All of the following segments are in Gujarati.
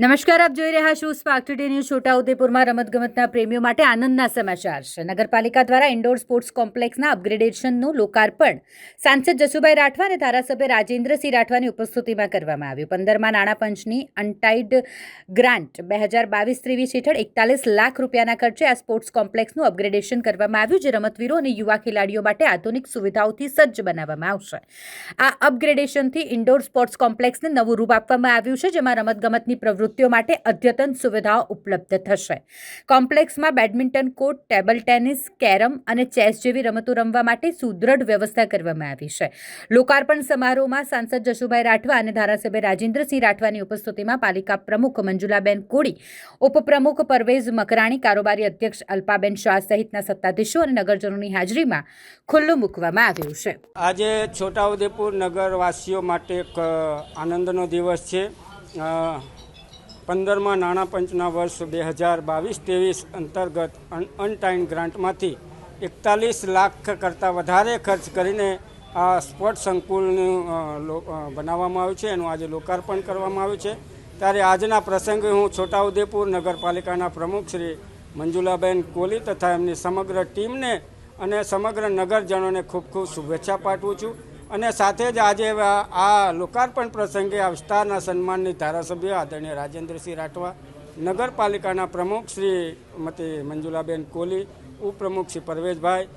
નમસ્કાર, આપ જોઈ રહ્યા છો સ્પાર્ક ટુડે ન્યૂઝ છોટાઉદેપુરમાં રમતગમતના પ્રેમીઓ માટે આનંદના સમાચાર છે. નગરપાલિકા દ્વારા ઇન્ડોર સ્પોર્ટ્સ કોમ્પ્લેક્સના અપગ્રેડેશનનું લોકાર્પણ સાંસદ જસુભાઈ રાઠવા અને ધારાસભ્ય રાજેન્દ્રસિંહ રાઠવાની ઉપસ્થિતિમાં કરવામાં આવ્યું. પંદરમાં નાણાપંચની અનટાઇડ ગ્રાન્ટ બે હજાર બાવીસ ત્રેવીસ હેઠળ એકતાલીસ લાખ રૂપિયાના ખર્ચે આ સ્પોર્ટ્સ કોમ્પ્લેક્સનું અપગ્રેડેશન કરવામાં આવ્યું, જે રમતવીરો અને યુવા ખેલાડીઓ માટે આધુનિક સુવિધાઓથી સજ્જ બનાવવામાં આવશે. આ અપગ્રેડેશનથી ઇન્ડોર સ્પોર્ટ્સ કોમ્પ્લેક્સને નવું રૂપ આપવામાં આવ્યું છે, જેમાં રમતગમતની પ્રવૃત્તિઓ માટે અદ્યતન સુવિધાઓ ઉપલબ્ધ થશે. કોમ્પ્લેક્સમાં badminton court, table tennis, carrom અને ચેસ જેવી રમતો રમવા માટે સુદૃઢ વ્યવસ્થા કરવામાં આવી છે. લોકાર્પણ સમારોહમાં સાંસદ જશુભાઈ રાઠવા અને ધારાસભ્ય રાજેન્દ્રસિંહ રાઠવાની ઉપસ્થિતિમાં પાલિકા પ્રમુખ મંજુલાબેન કોળી, ઉપપ્રમુખ પરવેઝ મકરાણી, કારોબારી અધ્યક્ષ અલ્પાબેન શાહ સહિતના સત્તાધીશો અને નગરજનોની હાજરીમાં ખુલ્લું મૂકવામાં આવ્યું છે. આજે છોટાઉદેપુર નગરવાસીઓ માટે એક આનંદનો દિવસ છે. પંદરમાં નાણાં પંચના વર્ષ બે હજાર બાવીસ ત્રેવીસ અંતર્ગત અન અનટાઈન ગ્રાન્ટમાંથી એકતાલીસ લાખ કરતાં વધારે ખર્ચ કરીને આ સ્પોર્ટ સંકુલનું બનાવવામાં આવ્યું છે. એનું આજે લોકાર્પણ કરવામાં આવ્યું છે. ત્યારે આજના પ્રસંગે હું છોટાઉદેપુર નગરપાલિકાના પ્રમુખ શ્રી મંજુલાબેન કોહલી તથા એમની સમગ્ર ટીમને અને સમગ્ર નગરજનોને ખૂબ ખૂબ શુભેચ્છા પાઠવું છું. અને સાથે જ આજે આ- લોકાર્પણ પ્રસંગે આ વિસ્તારના સન્માનની ધારાસભ્ય આદરણીય રાજેન્દ્રસિંહ રાઠવા, નગરપાલિકાના પ્રમુખ શ્રી મતી મંજુલાબેન કોહલી ઉપપ્રમુખ શ્રી પરવેશભાઈ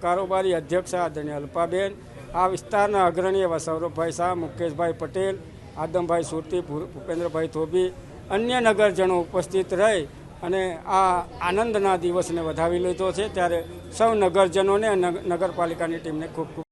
કારોબારી અધ્યક્ષ આદરણીય અલ્પાબેન, આ વિસ્તારના અગ્રણી એવા સૌરભભાઈ શાહ, મુકેશભાઈ પટેલ, આદમભાઈ સુરતી ભૂપેન્દ્રભાઈ થોબી અન્ય નગરજનો ઉપસ્થિત રહી અને આ આનંદના દિવસને વધાવી લીધો છે. ત્યારે સૌ નગરજનોને નગરપાલિકાની ટીમને ખૂબ ખૂબ